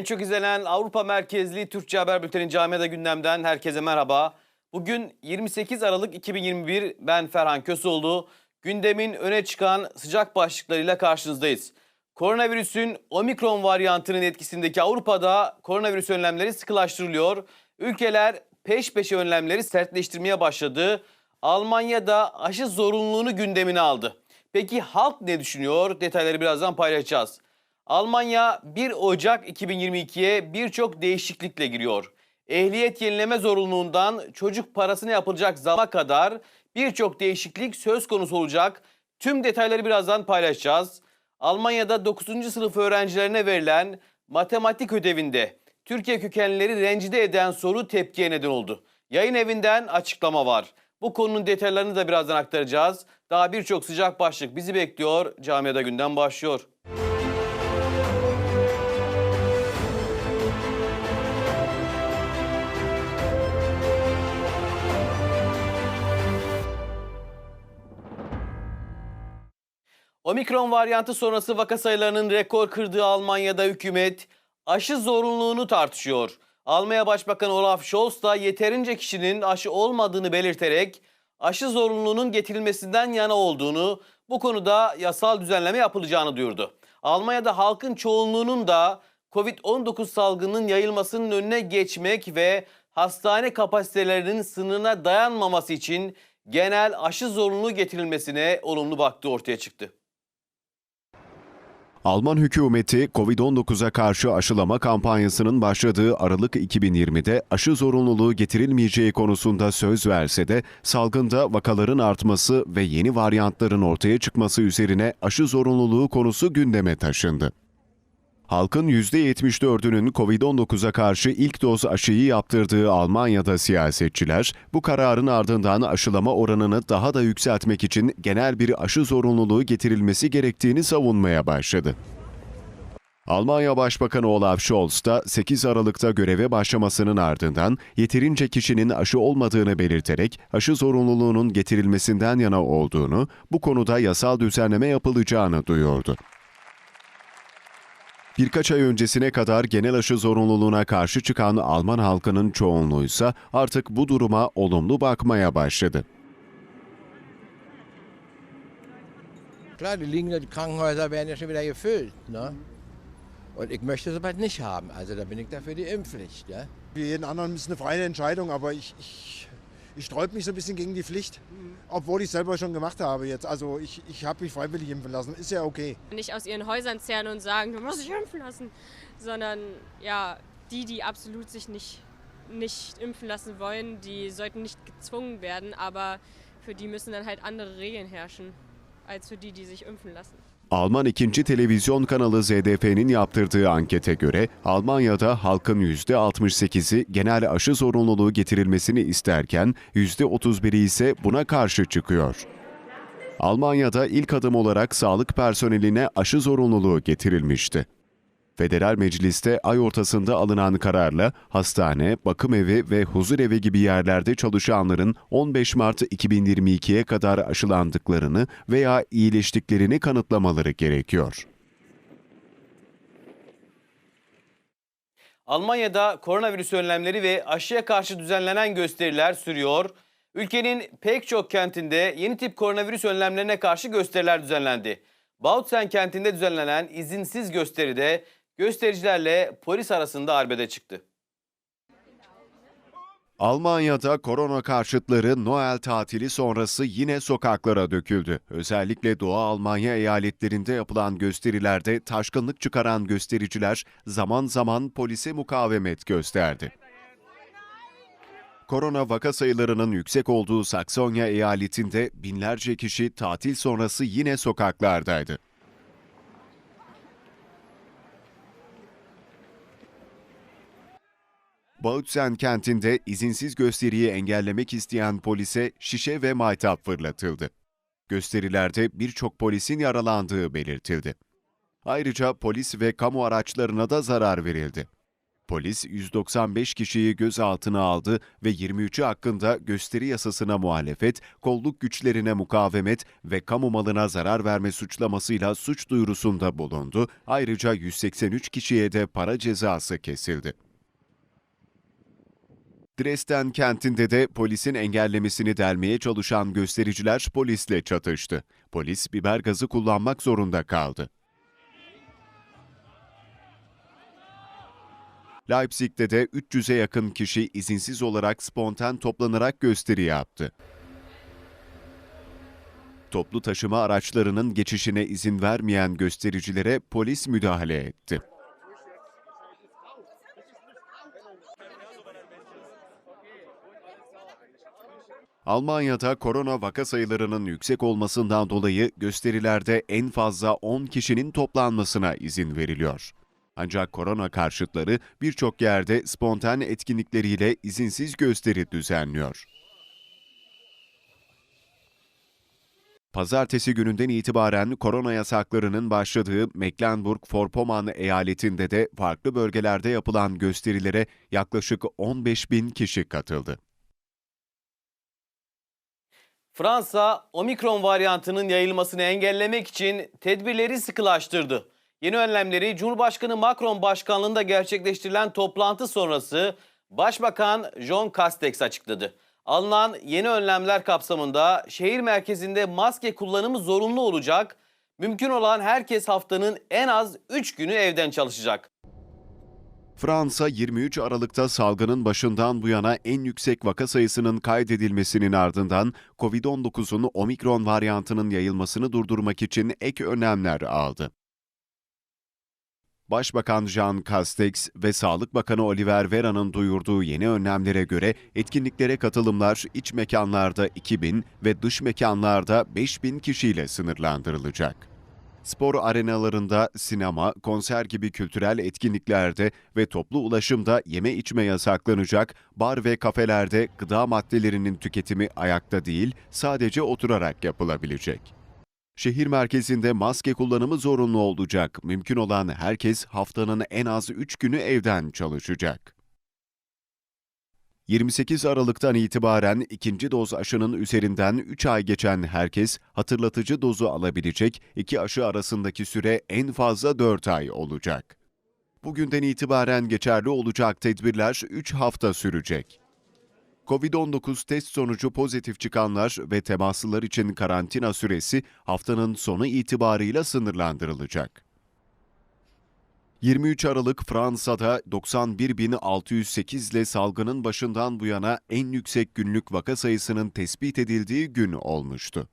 En çok izlenen Avrupa merkezli Türkçe Haber Bülteni Camiada gündemden herkese merhaba. Bugün 28 Aralık 2021 ben Ferhan Köseoğlu. Gündemin öne çıkan sıcak başlıklarıyla karşınızdayız. Koronavirüsün omikron varyantının etkisindeki Avrupa'da koronavirüs önlemleri sıkılaştırılıyor. Ülkeler peş peşe önlemleri sertleştirmeye başladı. Almanya'da aşı zorunluluğunu gündemine aldı. Peki halk ne düşünüyor? Detayları birazdan paylaşacağız. Almanya 1 Ocak 2022'ye birçok değişiklikle giriyor. Ehliyet yenileme zorunluluğundan çocuk parasına yapılacak zama kadar birçok değişiklik söz konusu olacak. Tüm detayları birazdan paylaşacağız. Almanya'da 9. sınıf öğrencilerine verilen matematik ödevinde Türkiye kökenlileri rencide eden soru tepkiye neden oldu. Yayın evinden açıklama var. Bu konunun detaylarını da birazdan aktaracağız. Daha birçok sıcak başlık bizi bekliyor. Camiada günden başlıyor. Omikron varyantı sonrası vaka sayılarının rekor kırdığı Almanya'da hükümet aşı zorunluluğunu tartışıyor. Almanya Başbakanı Olaf Scholz da yeterince kişinin aşı olmadığını belirterek aşı zorunluluğunun getirilmesinden yana olduğunu, bu konuda yasal düzenleme yapılacağını duyurdu. Almanya'da halkın çoğunluğunun da Covid-19 salgının yayılmasının önüne geçmek ve hastane kapasitelerinin sınırına dayanmaması için genel aşı zorunluluğu getirilmesine olumlu baktığı ortaya çıktı. Alman hükümeti Covid-19'a karşı aşılama kampanyasının başladığı Aralık 2020'de aşı zorunluluğu getirilmeyeceği konusunda söz verse de salgında vakaların artması ve yeni varyantların ortaya çıkması üzerine aşı zorunluluğu konusu gündeme taşındı. Halkın %74'ünün Covid-19'a karşı ilk doz aşıyı yaptırdığı Almanya'da siyasetçiler, bu kararın ardından aşılama oranını daha da yükseltmek için genel bir aşı zorunluluğu getirilmesi gerektiğini savunmaya başladı. Almanya Başbakanı Olaf Scholz da 8 Aralık'ta göreve başlamasının ardından yeterince kişinin aşı olmadığını belirterek aşı zorunluluğunun getirilmesinden yana olduğunu, bu konuda yasal düzenleme yapılacağını duyurdu. Birkaç ay öncesine kadar genel aşı zorunluluğuna karşı çıkan Alman halkının çoğunluğuysa artık bu duruma olumlu bakmaya başladı. Klar, die liegenden Krankenhäuser werden ja schon wieder gefüllt. Ne? Und ich möchte es aber nicht haben. Also da bin ich dafür die Impfpflicht. Ja? Wie jeden anderen ist eine freie Entscheidung, aber ich, ich, ich sträube mich so ein bisschen gegen die Pflicht, obwohl ich es selber schon gemacht habe jetzt. Also ich, ich habe mich freiwillig impfen lassen, ist ja okay. nicht aus ihren Häusern zerren und sagen, du musst dich impfen lassen, sondern ja, die, die absolut sich nicht, nicht impfen lassen wollen, die sollten nicht gezwungen werden, aber für die müssen dann halt andere Regeln herrschen, als für die, die sich impfen lassen. Alman ikinci televizyon kanalı ZDF'nin yaptırdığı ankete göre Almanya'da halkın %68'i genel aşı zorunluluğu getirilmesini isterken %31'i ise buna karşı çıkıyor. Almanya'da ilk adım olarak sağlık personeline aşı zorunluluğu getirilmişti. Federal Meclis'te ay ortasında alınan kararla hastane, bakım evi ve huzurevi gibi yerlerde çalışanların 15 Mart 2022'ye kadar aşılandıklarını veya iyileştiklerini kanıtlamaları gerekiyor. Almanya'da koronavirüs önlemleri ve aşıya karşı düzenlenen gösteriler sürüyor. Ülkenin pek çok kentinde yeni tip koronavirüs önlemlerine karşı gösteriler düzenlendi. Bautzen kentinde düzenlenen izinsiz gösteride göstericilerle polis arasında arbede çıktı. Almanya'da korona karşıtları Noel tatili sonrası yine sokaklara döküldü. Özellikle Doğu Almanya eyaletlerinde yapılan gösterilerde taşkınlık çıkaran göstericiler zaman zaman polise mukavemet gösterdi. Korona vaka sayılarının yüksek olduğu Saksonya eyaletinde binlerce kişi tatil sonrası yine sokaklardaydı. Bautzen kentinde izinsiz gösteriyi engellemek isteyen polise şişe ve maytap fırlatıldı. Gösterilerde birçok polisin yaralandığı belirtildi. Ayrıca polis ve kamu araçlarına da zarar verildi. Polis 195 kişiyi gözaltına aldı ve 23'ü hakkında gösteri yasasına muhalefet, kolluk güçlerine mukavemet ve kamu malına zarar verme suçlamasıyla suç duyurusunda bulundu. Ayrıca 183 kişiye de para cezası kesildi. Dresden kentinde de polisin engellemesini delmeye çalışan göstericiler polisle çatıştı. Polis biber gazı kullanmak zorunda kaldı. Leipzig'te de 300'e yakın kişi izinsiz olarak spontan toplanarak gösteri yaptı. Toplu taşıma araçlarının geçişine izin vermeyen göstericilere polis müdahale etti. Almanya'da korona vaka sayılarının yüksek olmasından dolayı gösterilerde en fazla 10 kişinin toplanmasına izin veriliyor. Ancak korona karşıtları birçok yerde spontan etkinlikleriyle izinsiz gösteri düzenliyor. Pazartesi gününden itibaren korona yasaklarının başladığı Mecklenburg-Vorpommern eyaletinde de farklı bölgelerde yapılan gösterilere yaklaşık 15 bin kişi katıldı. Fransa, omikron varyantının yayılmasını engellemek için tedbirleri sıkılaştırdı. Yeni önlemleri Cumhurbaşkanı Macron başkanlığında gerçekleştirilen toplantı sonrası Başbakan Jean Castex açıkladı. Alınan yeni önlemler kapsamında şehir merkezinde maske kullanımı zorunlu olacak. Mümkün olan herkes haftanın en az 3 günü evden çalışacak. Fransa 23 Aralık'ta salgının başından bu yana en yüksek vaka sayısının kaydedilmesinin ardından COVID-19'un omikron varyantının yayılmasını durdurmak için ek önlemler aldı. Başbakan Jean Castex ve Sağlık Bakanı Oliver Vera'nın duyurduğu yeni önlemlere göre etkinliklere katılımlar iç mekanlarda 2000 ve dış mekanlarda 5000 kişiyle sınırlandırılacak. Spor arenalarında, sinema, konser gibi kültürel etkinliklerde ve toplu ulaşımda yeme içme yasaklanacak, bar ve kafelerde gıda maddelerinin tüketimi ayakta değil, sadece oturarak yapılabilecek. Şehir merkezinde maske kullanımı zorunlu olacak. Mümkün olan herkes haftanın en az 3 günü evden çalışacak. 28 Aralık'tan itibaren ikinci doz aşının üzerinden 3 ay geçen herkes hatırlatıcı dozu alabilecek. İki aşı arasındaki süre en fazla 4 ay olacak. Bugünden itibaren geçerli olacak tedbirler 3 hafta sürecek. Covid-19 test sonucu pozitif çıkanlar ve temaslılar için karantina süresi haftanın sonu itibarıyla sınırlandırılacak. 23 Aralık Fransa'da 91.608 ile salgının başından bu yana en yüksek günlük vaka sayısının tespit edildiği gün olmuştu.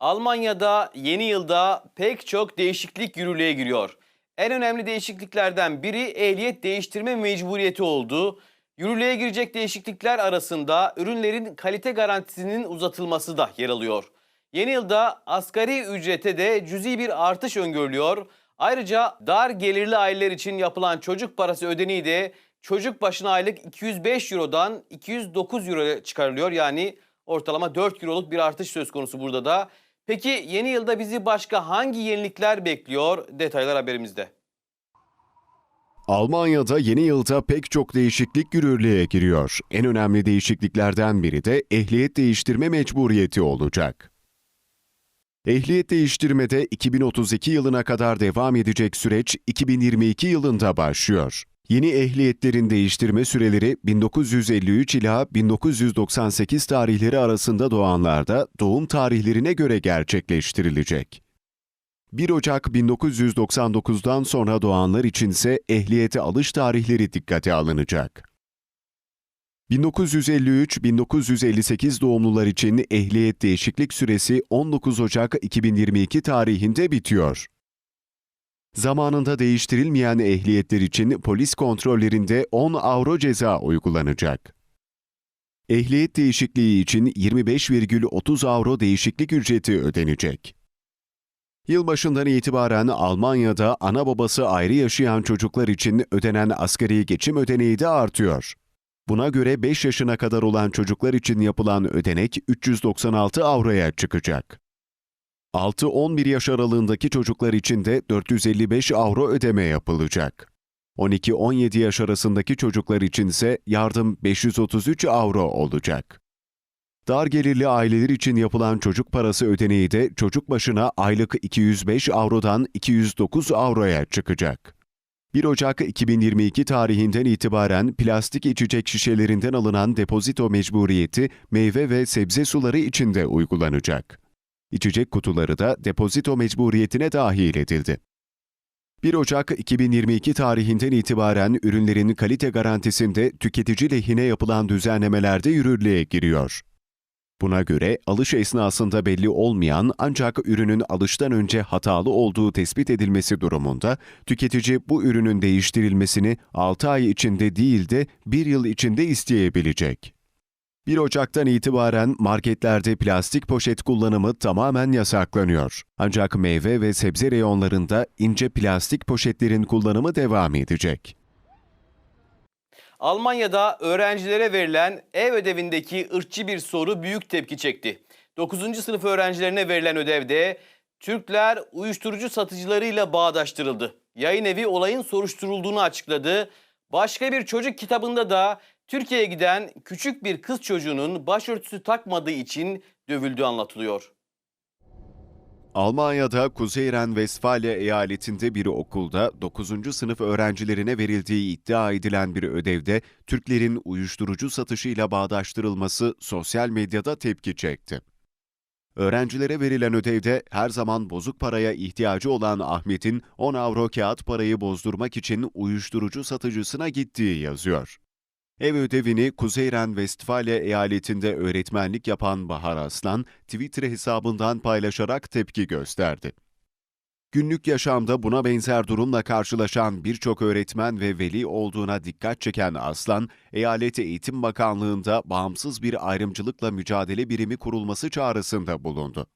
Almanya'da yeni yılda pek çok değişiklik yürürlüğe giriyor. En önemli değişikliklerden biri ehliyet değiştirme mecburiyeti oldu. Yürürlüğe girecek değişiklikler arasında ürünlerin kalite garantisinin uzatılması da yer alıyor. Yeni yılda asgari ücrete de cüzi bir artış öngörülüyor. Ayrıca dar gelirli aileler için yapılan çocuk parası ödeneği de çocuk başına aylık 205 Euro'dan 209 Euro'ya çıkarılıyor. Yani ortalama 4 Euro'luk bir artış söz konusu burada da. Peki yeni yılda bizi başka hangi yenilikler bekliyor? Detaylar haberimizde. Almanya'da yeni yılda pek çok değişiklik yürürlüğe giriyor. En önemli değişikliklerden biri de ehliyet değiştirme mecburiyeti olacak. Ehliyet değiştirmede 2032 yılına kadar devam edecek süreç 2022 yılında başlıyor. Yeni ehliyetlerin değiştirme süreleri 1953 ila 1998 tarihleri arasında doğanlarda doğum tarihlerine göre gerçekleştirilecek. 1 Ocak 1999'dan sonra doğanlar içinse ehliyete alış tarihleri dikkate alınacak. 1953-1958 doğumlular için ehliyet değişiklik süresi 19 Ocak 2022 tarihinde bitiyor. Zamanında değiştirilmeyen ehliyetler için polis kontrollerinde 10 avro ceza uygulanacak. Ehliyet değişikliği için 25,30 avro değişiklik ücreti ödenecek. Yılbaşından itibaren Almanya'da ana babası ayrı yaşayan çocuklar için ödenen asgari geçim ödeneği de artıyor. Buna göre 5 yaşına kadar olan çocuklar için yapılan ödenek 396 avroya çıkacak. 6-11 yaş aralığındaki çocuklar için de 455 avro ödeme yapılacak. 12-17 yaş arasındaki çocuklar için ise yardım 533 avro olacak. Dar gelirli aileler için yapılan çocuk parası ödeneği de çocuk başına aylık 205 avrodan 209 avroya çıkacak. 1 Ocak 2022 tarihinden itibaren plastik içecek şişelerinden alınan depozito mecburiyeti meyve ve sebze suları için de uygulanacak. İçecek kutuları da depozito mecburiyetine dahil edildi. 1 Ocak 2022 tarihinden itibaren ürünlerin kalite garantisinde tüketici lehine yapılan düzenlemelerde yürürlüğe giriyor. Buna göre alış esnasında belli olmayan ancak ürünün alıştan önce hatalı olduğu tespit edilmesi durumunda tüketici bu ürünün değiştirilmesini 6 ay içinde değil de 1 yıl içinde isteyebilecek. 1 Ocak'tan itibaren marketlerde plastik poşet kullanımı tamamen yasaklanıyor. Ancak meyve ve sebze reyonlarında ince plastik poşetlerin kullanımı devam edecek. Almanya'da öğrencilere verilen ev ödevindeki ırkçı bir soru büyük tepki çekti. 9. sınıf öğrencilerine verilen ödevde Türkler uyuşturucu satıcılarıyla bağdaştırıldı. Yayın evi olayın soruşturulduğunu açıkladı. Başka bir çocuk kitabında da Türkiye'ye giden küçük bir kız çocuğunun başörtüsü takmadığı için dövüldüğü anlatılıyor. Almanya'da Kuzey Ren-Vestfalya eyaletinde bir okulda 9. sınıf öğrencilerine verildiği iddia edilen bir ödevde Türklerin uyuşturucu satışıyla bağdaştırılması sosyal medyada tepki çekti. Öğrencilere verilen ödevde her zaman bozuk paraya ihtiyacı olan Ahmet'in 10 avro kağıt parayı bozdurmak için uyuşturucu satıcısına gittiği yazıyor. Ev ödevini Kuzey Ren-Vestfalya eyaletinde öğretmenlik yapan Bahar Aslan, Twitter hesabından paylaşarak tepki gösterdi. Günlük yaşamda buna benzer durumla karşılaşan birçok öğretmen ve veli olduğuna dikkat çeken Aslan, Eyalet Eğitim Bakanlığı'nda bağımsız bir ayrımcılıkla mücadele birimi kurulması çağrısında bulundu.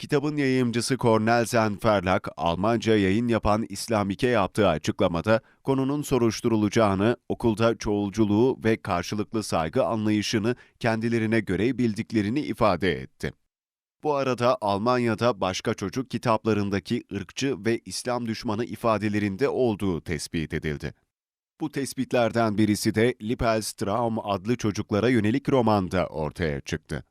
Kitabın yayımcısı Cornel Zenferlak, Almanca yayın yapan İslamike yaptığı açıklamada konunun soruşturulacağını, okulda çoğulculuğu ve karşılıklı saygı anlayışını kendilerine göre bildiklerini ifade etti. Bu arada Almanya'da başka çocuk kitaplarındaki ırkçı ve İslam düşmanı ifadelerinde olduğu tespit edildi. Bu tespitlerden birisi de Lippelstraum adlı çocuklara yönelik romanda ortaya çıktı.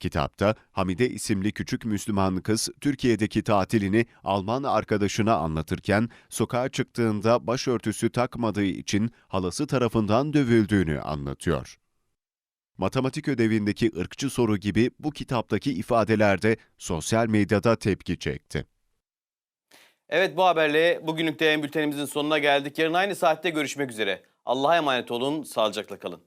Kitapta Hamide isimli küçük Müslüman kız Türkiye'deki tatilini Alman arkadaşına anlatırken sokağa çıktığında başörtüsü takmadığı için halası tarafından dövüldüğünü anlatıyor. Matematik ödevindeki ırkçı soru gibi bu kitaptaki ifadeler de sosyal medyada tepki çekti. Evet bu haberle bugünlük de bültenimizin sonuna geldik. Yarın aynı saatte görüşmek üzere. Allah'a emanet olun, sağlıcakla kalın.